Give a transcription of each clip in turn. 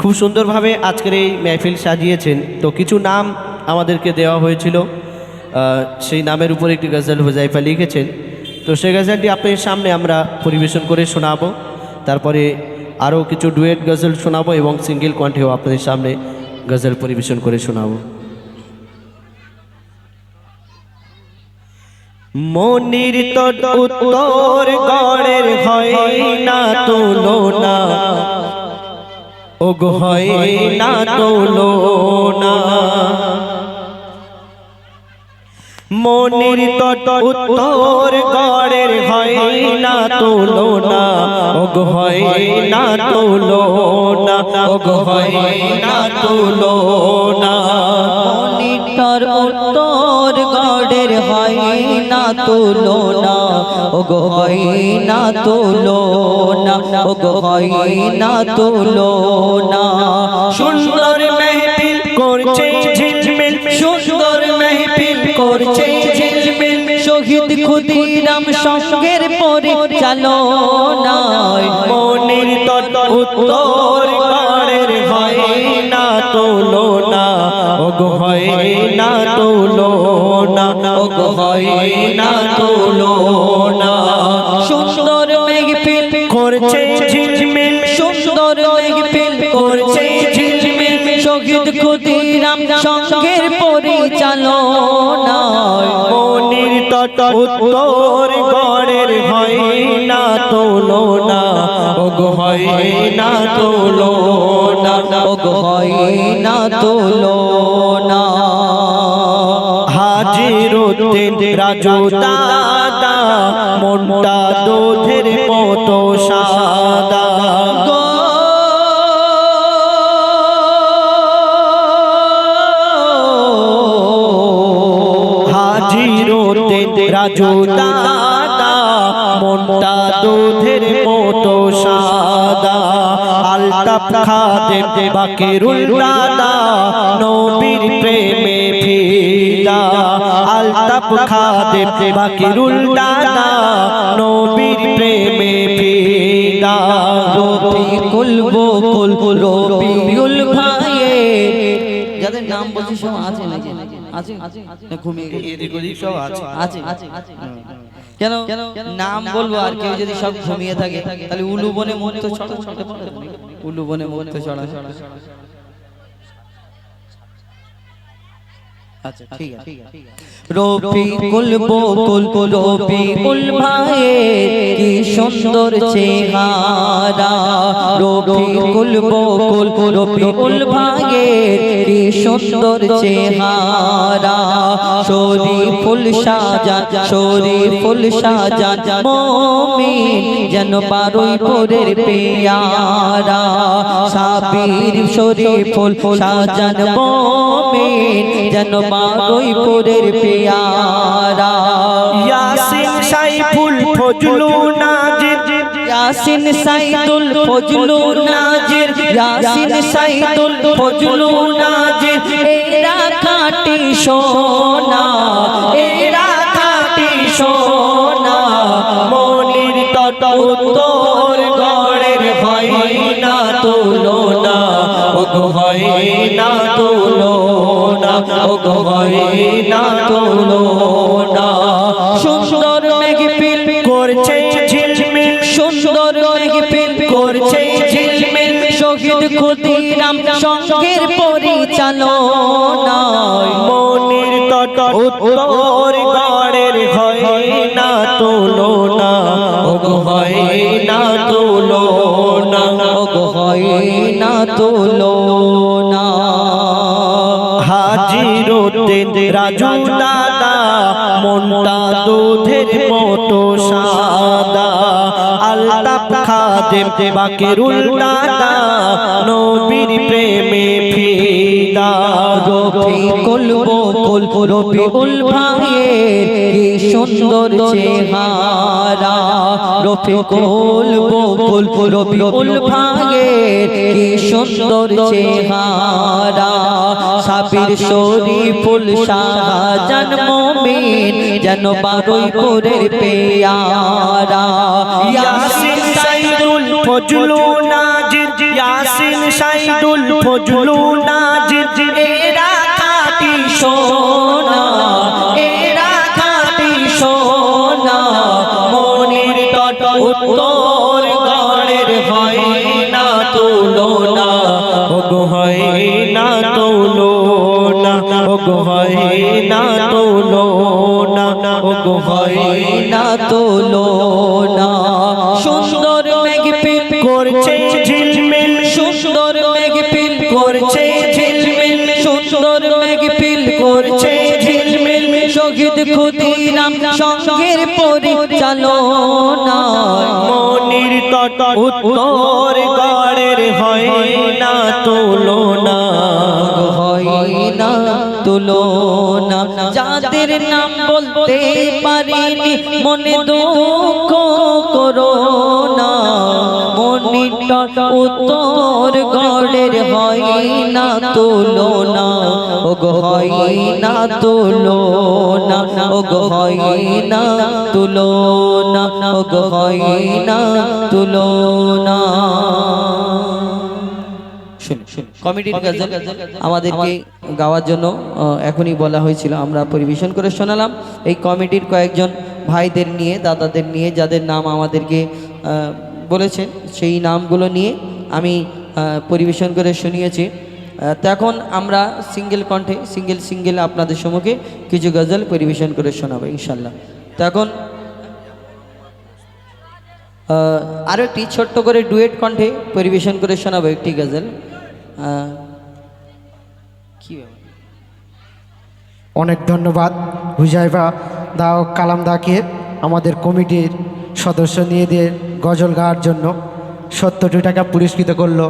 খুব সুন্দরভাবে আজকের এই মেহফিল সাজিয়েছেন। তো কিছু নাম আমাদেরকে দেওয়া হয়েছিল। সেই নামের উপর একটি গজল হুজাইফা লিখেছেন। তো সেই গজলটি আপনার সামনে আমরা পরিবেশন করে শোনাবো। তারপরে আরও কিছু ডুয়েট গজল শোনাবো এবং সিঙ্গেল কণ্ঠেও আপনাদের সামনে গজল পরিবেশন করে শোনাবো। মনির তট গড়ের হয় না, তুলনা ওগো না তুলনা মনির তট উত্তর গড়ের হয় না তুলনা ওগো হয় না তুলনা ওগো হয় না তুলনা নিটার উত্তর গড়ের হয় না তোলো না। ও গো না তোলো না ও গো না তোলো না সুন্দর মেহফিল করছে ঝিলমিল সুন্দর মেহফিল করছে ঝিলমিল। শহীদ ক্ষুদিরাম সঙ্গের পরে চালো না মনির তট উত্তর ক্ষুদিরাম সঙ্গের পরিচালনা মনির তট উত্তর গড়ের হয় না তুলনা। ওগো হয় না তুলনা। ওগো হয় না তোলো না হাজির রাজু দাদা মনটা দুধের দাদা মনটা দুধের মতো সাদা। আলতাপ খাদে বাকিরুল দাদা নবীর প্রেমে ফিদা। আলতাপ খাদে বাকিরুল দাদা নবীর প্রেমে ফিদা। রবিকুল বকুল রবিউল ভাইয়ে। যাদের নাম বলছি সব আছে নাকি? আছে না ঘুমিয়ে গেছে? এদিক ওদিক সব আছে। আছে কেন? নাম বলব আর কেউ যদি সব ঘুমিয়ে থাকে তাহলে উলু বনে মুক্ত তো উলু বনে মুক্ত তো আচ্ছা ঠিক আছে রবিকুল বকুল রবিকুল ভাই কি সুন্দর চেহারা। রবিকুল বকুল রবিকুল ভাই কি সুন্দর চেহারা। শরীফুল সাজান শরীফুল সাজান মমিন যেন বারোই পরের পেয়ারা সাবির শরীফুল সাজান মমিন যেন বারোই পরের পেয়ারা। ইয়াসিন সাইফুল ফজলু নাজির। ইয়াসিন সাইদুল ফজলু নাজির। ইয়াসিন সাইদুল ফজলু নাজির। এরা কাটি সোনা উত্তর গড়ের হয় না তুলনা। ওগো হয় না তুলনা, ওগো হয় না তুলনা। সুন্দর মেঘপিল করছে ঝিলমিল, সুন্দর মেঘপিল করছে ঝিলমিল। শহীদ ক্ষুদিরাম সঙ্গের পরিচালনায়। মনির তট উত্তর রাজু দাদা মনটা দুধের মতো সাদা। আলতাপ খাদেম বাকিরুল দাদা নবীর প্রেমে ফিদা। রফিকুল বকুল রফিকুল ভাইয়ের কি সুন্দর চেহারা। রফিকুল বকুল রফিকুল ভাইয়ের কি সুন্দর চেহারা। সাবির শরীফুল শাহজান মমিন যেন বারোই করে পেয়ারা। ইয়াসিন সাইদুল ফজলু নাজির, ইয়াসিন সাইদুল ফজলু নাজির। টট গানের হয় না তুলনা ওগো হয় না তুলনা ওগো হয় না তুলনা ওগো হয় না তুলো না। উত্তর গড়ের হয় না, তুলনা হয় না, তুলনা। যাদের নাম বলতে পারিনি, মনে দুঃখ করো না। মনিটা উত্তর গড়ের হয় না, তুলনা ও হয় না তুলনা ও হয় না তুলনা। ও হয় না কমিটির গজল আমাদেরকে গাওয়ার জন্য এখনই বলা হয়েছিল আমরা পরিবেশন করে শোনালাম। এই কমিটির কয়েকজন ভাইদের নিয়ে দাদাদের নিয়ে যাদের নাম আমাদেরকে বলেছেন সেই নামগুলো নিয়ে আমি পরিবেশন করে শুনিয়েছি। আহ, তো এখন আমরা সিঙ্গেল কণ্ঠে সিঙ্গেল সিঙ্গেল আপনাদের সম্মুখে কিছু গজল পরিবেশন করে শোনাবো ইনশাল্লাহ। তো এখন আরও একটি ছোট্ট করে ডুয়েট কণ্ঠে পরিবেশন করে শোনাবো একটি গজল। কি অনেক ধন্যবাদ হুজাইফা দাও কালাম দাকে আমাদের কমিটির সদস্য নিয়ে দিয়ে গজল গাওয়ার জন্য। সত্তরটি টাকা পুরস্কৃত করল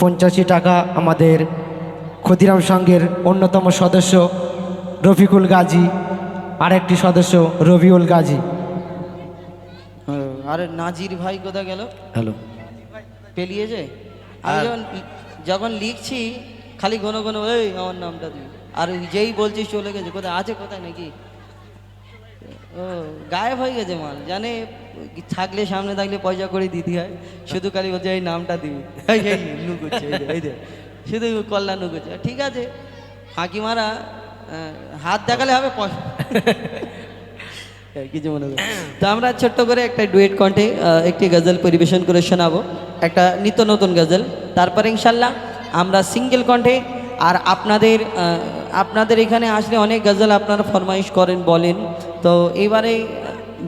পঞ্চাশি টাকা আমাদের ক্ষতিরাম সংঘের অন্যতম সদস্য রফিকুল গাজী আরেকটি সদস্য রবিউল গাজী। আরে নাজির ভাই কোথায় গেল? হ্যালো। পেলিয়েছে আমি যখন যখন লিখছি খালি ঘন ঘন ওই আমার নামটা দিই আর যেই বলছিস চলে গেছে কোথায় আছে কোথায় নাকি? ও গায়েব হয়ে গেছে মাল জানে? থাকলে সামনে থাকলে পয়সা করে দিতে হয়। শুধু খালি বলছে এই নামটা দিবি। এই এই শুধু কল্যাণ করছে ঠিক আছে? ফাঁকি মারা হাত দেখালে হবে হ্যাঁ, কিছু মনে করি। তো আমরা ছোট্ট করে একটা ডুয়েট কণ্ঠে একটি গজল পরিবেশন করে শোনাবো। একটা নিত্য নতুন গজল। তারপরে ইনশাল্লাহ আমরা সিঙ্গেল কণ্ঠে আর আপনাদের আপনাদের এখানে আসলে অনেক গজল আপনারা ফরমাইশ করেন বলেন। তো এবারে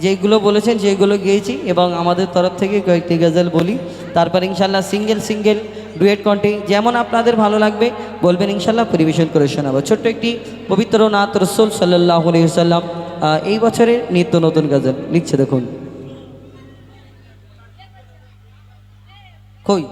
যেগুলো বলেছেন যেগুলো গিয়েছি এবং আমাদের তরফ থেকে কয়েকটি গজল বলি। তারপর ইনশাল্লাহ সিঙ্গেল সিঙ্গেল ডুয়েট কণ্ঠে যেমন আপনাদের ভালো লাগবে, বলবেন ইনশাল্লাহ পরিবেশন করে শোনাবো। ছোট্ট একটি পবিত্র নাথ রসুল সাল্লাহ সাল্লাম এই বছরের নিত্য নতুন গাজন। লিখছে দেখুন। কই?